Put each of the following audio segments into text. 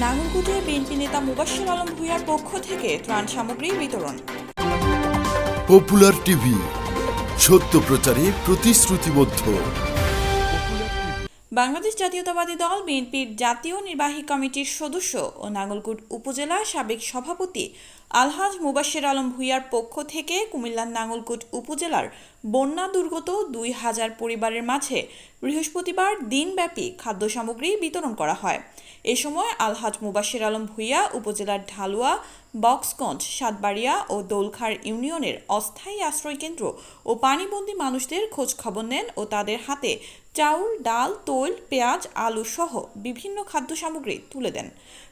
নাঙ্গলকুটে BNP নেতা মুবাশির আলম ভূঁইয়ার পক্ষ থেকে ত্রাণ সামগ্রী বিতরণ। পপুলার টিভি, সত্য প্রচারে প্রতিশ্রুতিবদ্ধ। বাংলাদেশ জাতীয়তাবাদী দল বিএনপির জাতীয় নির্বাহী কমিটির সদস্য ও নাঙ্গলকুট উপজেলা সাবেক সভাপতি আলহাজ মুবাশির আলম ভূঁইয়ার পক্ষ থেকে কুমিল্লার নাঙ্গলকুট উপজেলার বন্যা দুর্গত দুই হাজার পরিবারের মাঝে বৃহস্পতিবার দিনব্যাপী খাদ্য সামগ্রী বিতরণ করা হয়। এ সময় আলহাজ মুবাশির আলম ভূঁইয়া উপজেলার ঢালুয়া বক্সগঞ্জ সাতবাড়িয়া ও দৌলখার ইউনিয়নের অস্থায়ী আশ্রয়কেন্দ্র ও পানিবন্দী মানুষদের খোঁজ খবর নেন ও তাদের হাতে চাউল, ডাল, তৈল, পেঁয়াজ, আলু সহ বিভিন্ন খাদ্য সামগ্রী তুলে দেন।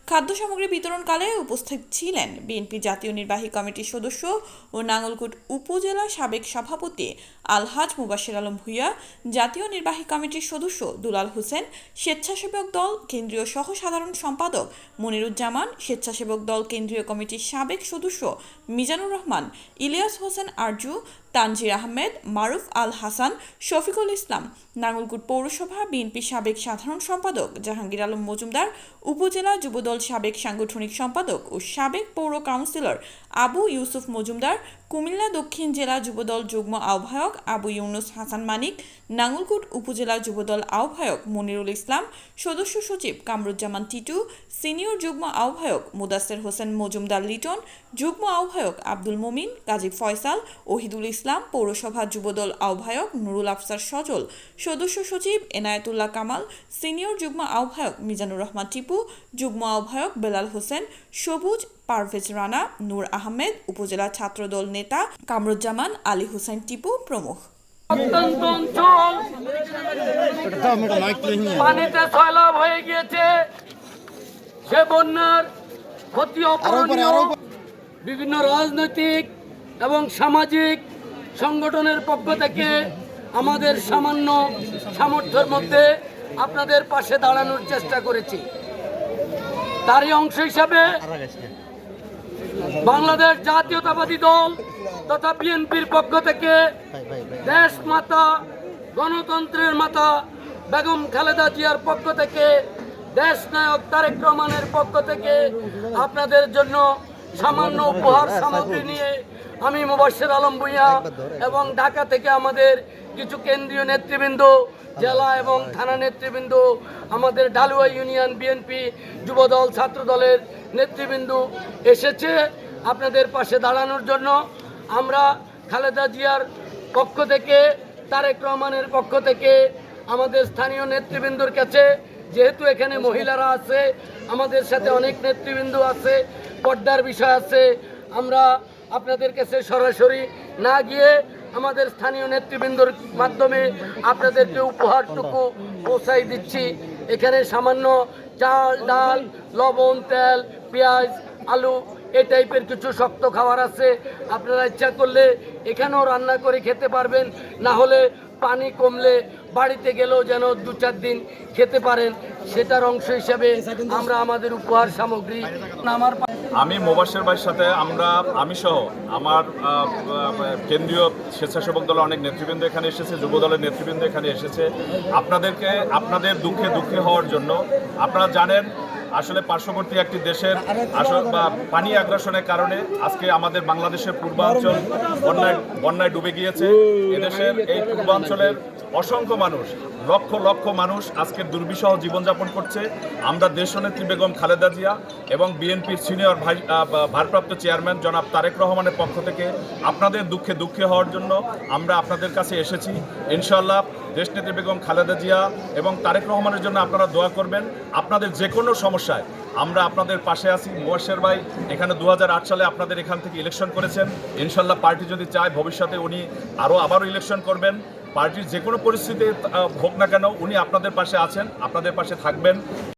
খাদ্য সামগ্রী বিতরণকালে উপস্থিত ছিলেন বিএনপি জাতীয় নির্বাহী কমিটির সদস্য ও নাঙ্গলকোট উপজেলা সাবেক সভাপতি আলহাজ মুবাশির আলম ভূঁইয়া, জাতীয় নির্বাহী কমিটির সদস্য দুলাল হোসেন, স্বেচ্ছাসেবক দল কেন্দ্রীয় সহ সাধারণ সম্পাদক মনিরুজ্জামান, স্বেচ্ছাসেবক দল কেন্দ্রীয় কমিটির সাবেক সদস্য মিজানুর রহমান ইলিয়াস হোসেন আরজু তানজির আহমেদ, মারুফ আল হাসান, শফিকুল ইসলাম। নাঙ্গলকুট পৌরসভা বিএনপি সাবেক সাধারণ সম্পাদক জাহাঙ্গীর আলম মজুমদার, উপজেলা যুবদল সাবেক সাংগঠনিক সম্পাদক ও সাবেক পৌর কাউন্সিলর আবু ইউসুফ মজুমদার, কুমিল্লা দক্ষিণ জেলা যুবদল যুগ্ম আহ্বায়ক আবু ইউনুস হাসান মানিক, নাঙ্গলকুট উপজেলা যুবদল আহ্বায়ক মনিরুল ইসলাম, সদস্য সচিব কামরুজ্জামান টিটু, সিনিয়র যুগ্ম আহ্বায়ক মুদাসের হোসেন মজুমদার লিটন, যুগ্ম আহ্বায়ক আব্দুল মমিন, কাজী ফয়সাল, ওহিদুল ইসলাম পৌরসভা যুবদল আহ্বায়ক নুরুল আফসার সজল সদস্য সচিব এনায়েতুল্লাহ কামাল সিনিয়র যুগ্ম আহ্বায়ক মিজানুর রহমান টিপু যুগ্ম আহ্বায়ক বেলাল হোসেন সবুজ পারভেজ রানা নূর আহমেদ উপজেলা ছাত্রদল নেতা কামরুজ্জামান আলী হোসেন টিপু প্রমুখ। অত্যন্ত অঞ্চল পানিতে সয়লাভ হয়ে গিয়েছে। সে বন্যার ক্ষতি অপূরণীয়। বিভিন্ন রাজনৈতিক এবং সামাজিক সংগঠনের পক্ষ থেকে আমাদের সামান্য সামর্থ্যের মধ্যে আপনাদের পাশে দাঁড়ানোর চেষ্টা করেছি। তারই অংশ হিসাবে বাংলাদেশ জাতীয়তাবাদী দল তথা বিএনপির পক্ষ থেকে দেশ মাতা, গণতন্ত্রের মাতা বেগম খালেদা জিয়ার পক্ষ থেকে দেশ নায়ক তারেক রহমানের পক্ষ থেকে আপনাদের জন্য সামান্য উপহার সামগ্রী নিয়ে আমি মুবাশির আলম ভুইয়া এবং ঢাকা থেকে আমাদের কিছু কেন্দ্রীয় নেতৃবৃন্দ, জেলা এবং থানা নেতৃবৃন্দ, আমাদের ডালুয়া ইউনিয়ন বিএনপি যুবদল, ছাত্রদলের নেতৃবৃন্দ এসেছে আপনাদের পাশে দাঁড়ানোর জন্য। আমরা খালেদা জিয়ার পক্ষ থেকে, তারেক রহমানের পক্ষ থেকে আমাদের স্থানীয় নেতৃবৃন্দর কাছে, যেহেতু এখানে মহিলারা আছে, আমাদের সাথে অনেক নেতৃবৃন্দ আছে পর্দার বিষয় আছে, আমরা আপনাদের কাছে সরাসরি না গিয়ে আমাদের স্থানীয় নেতৃবৃন্দর মাধ্যমে আপনাদেরকে উপহারটুকু পৌঁছাই দিচ্ছি। এখানে সামান্য চাল, ডাল, লবণ, তেল, পেঁয়াজ, আলু এই টাইপের কিছু শক্ত খাবার আছে। আপনারা ইচ্ছা করলে এখানেও রান্না করে খেতে পারবেন। না হলে পানি কমলে বাড়িতে গেলেও যেন দু চার দিন খেতে পারেন। সেটার অংশ হিসাবে আমরা আমাদের উপহার সামগ্রী আমার আমি মোবাশের ভাইয়ের সাথে আমরা, আমি সহ আমার কেন্দ্রীয় স্বেচ্ছাসেবক দলের অনেক নেতৃবৃন্দ এখানে এসেছে, যুব দলের নেতৃবৃন্দ এখানে এসেছে। আপনাদেরকে, আপনাদের দুঃখে দুঃখী হওয়ার জন্য আপনারা জানেন আসলে পার্শ্ববর্তী একটি দেশের বা পানি আগ্রাসনের কারণে আজকে আমাদের বাংলাদেশের পূর্বাঞ্চল বন্যায় বন্যায় ডুবে গিয়েছে। এদেশের এই পূর্বাঞ্চলের অসংখ্য মানুষ, লক্ষ লক্ষ মানুষ আজকের দুর্বিষহ জীবনযাপন করছে। আমরা দেশনেত্রী বেগম খালেদা জিয়া এবং বিএনপির সিনিয়র ভাই ভারপ্রাপ্ত চেয়ারম্যান জনাব তারেক রহমানের পক্ষ থেকে আপনাদের দুঃখে দুঃখে হওয়ার জন্য আমরা আপনাদের কাছে এসেছি। ইনশাল্লাহ দেশনেত্রী বেগম খালেদা জিয়া এবং তারেক রহমানের জন্য আপনারা দোয়া করবেন। আপনাদের যে কোনো সমস্যায় আমরা আপনাদের পাশে আছি। মোয়াশের ভাই, এখানে দু হাজার আট সালে আপনাদের এখান থেকে ইলেকশন করেছেন। ইনশাল্লাহ পার্টি যদি চায়, ভবিষ্যতে উনি আরও আবারও ইলেকশন করবেন। পার্টির যে কোনো পরিস্থিতি হোক না কেন উনি আপনাদের পাশে আছেন আপনাদের পাশে থাকবেন।